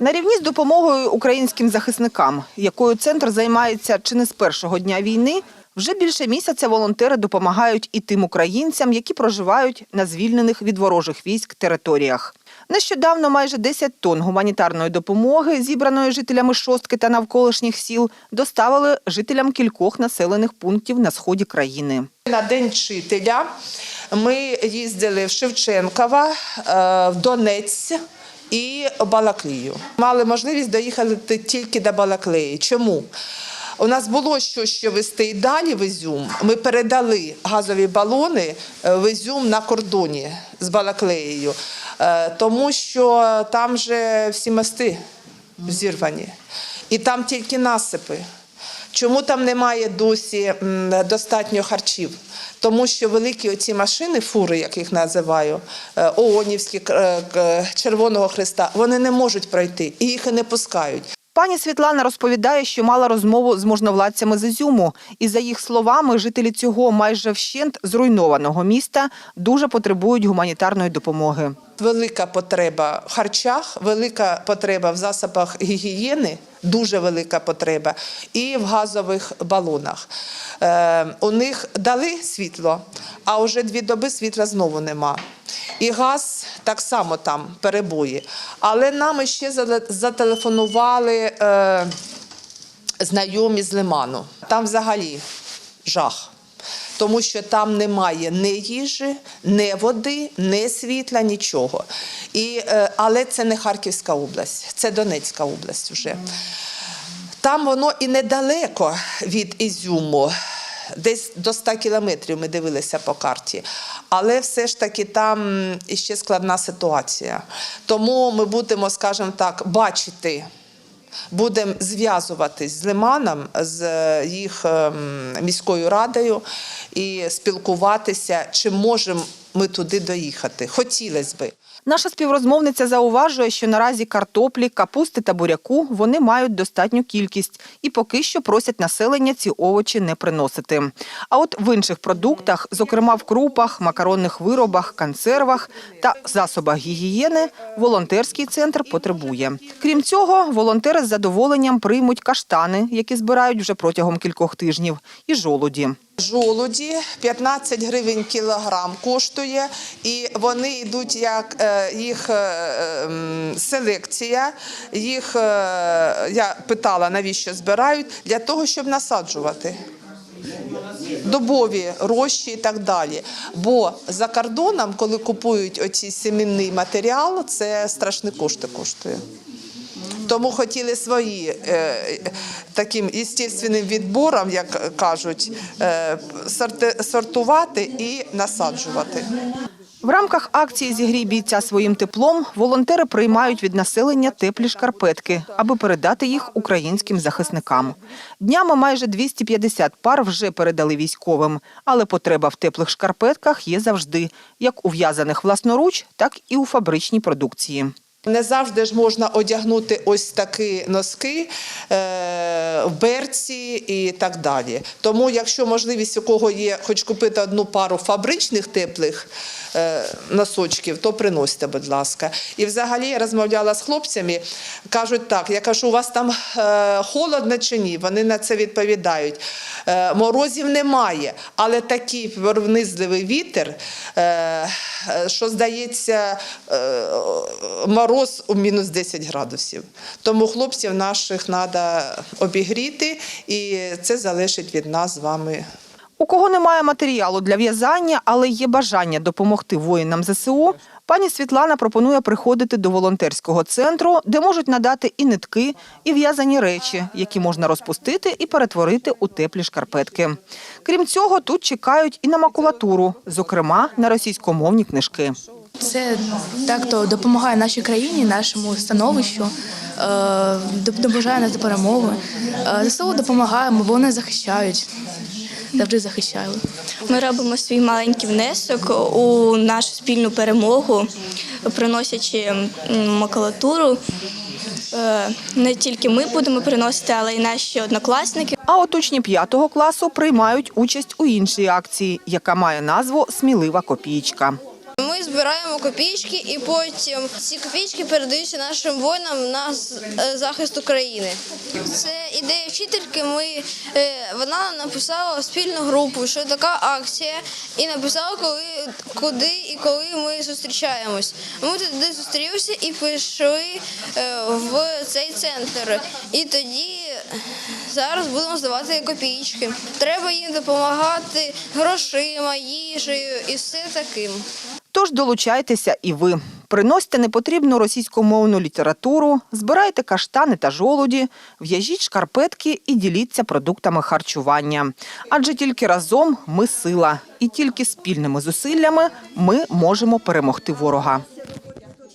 На рівні з допомогою українським захисникам, якою центр займається чи не з першого дня війни, вже більше місяця волонтери допомагають і тим українцям, які проживають на звільнених від ворожих військ територіях. Нещодавно майже 10 тонн гуманітарної допомоги, зібраної жителями шостки та навколишніх сіл, доставили жителям кількох населених пунктів на сході країни. На День вчителя ми їздили в Шевченкова, е, в Донець і Балаклію. Мали можливість доїхати тільки до Балаклеї. Чому? У нас було що ще вести і далі в Ізюм. Ми передали газові балони е, в Ізюм на кордоні з Балаклеєю, е, тому що там же всі мости зірвані. І там тільки насипи. Чому там немає досі достатньо харчів? Тому що великі оці машини, фури, як їх називаю, е, ООНівські е, Червоного Христа, вони не можуть пройти і їх і не пускають. Пані Світлана розповідає, що мала розмову з можновладцями з Ізюму. І за їх словами, жителі цього майже вщент зруйнованого міста дуже потребують гуманітарної допомоги. Велика потреба в харчах, велика потреба в засобах гігієни, дуже велика потреба, і в газових балонах. Е, у них дали світло, а вже дві доби світла знову нема. І газ так само там перебої. Але нам ще зателефонували е, знайомі з Лиману. Там взагалі жах. Тому що там немає ні їжі, ні води, ні світла, нічого. І, е, але це не Харківська область, це Донецька область вже. Там воно і недалеко від Ізюму, десь до 100 кілометрів ми дивилися по карті. Але все ж таки там іще складна ситуація. Тому ми будемо, скажімо так, бачити. Будемо зв'язуватись з Лиманом, з е, їх ем, міською радою і спілкуватися, чи можемо ми туди доїхати. Хотілося би. Наша співрозмовниця зауважує, що наразі картоплі, капусти та буряку вони мають достатню кількість і поки що просять населення ці овочі не приносити. А от в інших продуктах, зокрема в крупах, макаронних виробах, консервах та засобах гігієни, волонтерський центр потребує. Крім цього, волонтери з задоволенням приймуть каштани, які збирають вже протягом кількох тижнів, і жолуді. Жолуді 15 гривень кілограм коштує, і вони йдуть як е, їх е, ем, селекція. Їх е, я питала, навіщо збирають для того, щоб насаджувати. Добові рощі і так далі. Бо за кордоном, коли купують оці семінний матеріал, це страшні кошти коштує. Тому хотіли свої е, таким естественним відбором, як кажуть, е, сортувати і насаджувати. В рамках акції «Зігрій бійця своїм теплом» волонтери приймають від населення теплі шкарпетки, аби передати їх українським захисникам. Днями майже 250 пар вже передали військовим, але потреба в теплих шкарпетках є завжди, як у в'язаних власноруч, так і у фабричній продукції. Не завжди ж можна одягнути ось такі носки е, берці і так далі. Тому, якщо можливість у кого є, хоч купити одну пару фабричних теплих е, носочків, то приносьте, будь ласка. І взагалі я розмовляла з хлопцями, кажуть так, я кажу, у вас там е, холодно чи ні? Вони на це відповідають. Морозів немає, але такий пронизливий вітер, що здається, е, мороз у мінус 10 градусів. Тому хлопців наших треба обігріти, і це залежить від нас з вами. У кого немає матеріалу для в'язання, але є бажання допомогти воїнам ЗСУ, пані Світлана пропонує приходити до волонтерського центру, де можуть надати і нитки, і в'язані речі, які можна розпустити і перетворити у теплі шкарпетки. Крім цього, тут чекають і на макулатуру, зокрема на російськомовні книжки. Це так то допомагає нашій країні, нашому становищу, е, допомагає нас до перемоги. Е, ЗСУ допомагаємо, бо вони захищають. Завжди захищали. Ми робимо свій маленький внесок у нашу спільну перемогу, приносячи макулатуру. Е, Не тільки ми будемо приносити, але й наші однокласники. А от учні п'ятого класу приймають участь у іншій акції, яка має назву Смілива копієчка. Збираємо копійки, і потім ці копійки передаються нашим воїнам на е, захист України. Це ідея вчительки. Ми е, вона написала спільну групу, що така акція, і написала, коли куди і коли ми зустрічаємось. Ми туди зустрілися і пішли е, в цей центр. І тоді зараз будемо здавати копійки. Треба їм допомагати грошима, їжею і все таким. Тож долучайтеся і ви. Приносьте непотрібну російськомовну літературу, збирайте каштани та жолуді, в'яжіть шкарпетки і діліться продуктами харчування. Адже тільки разом ми сила, і тільки спільними зусиллями ми можемо перемогти ворога.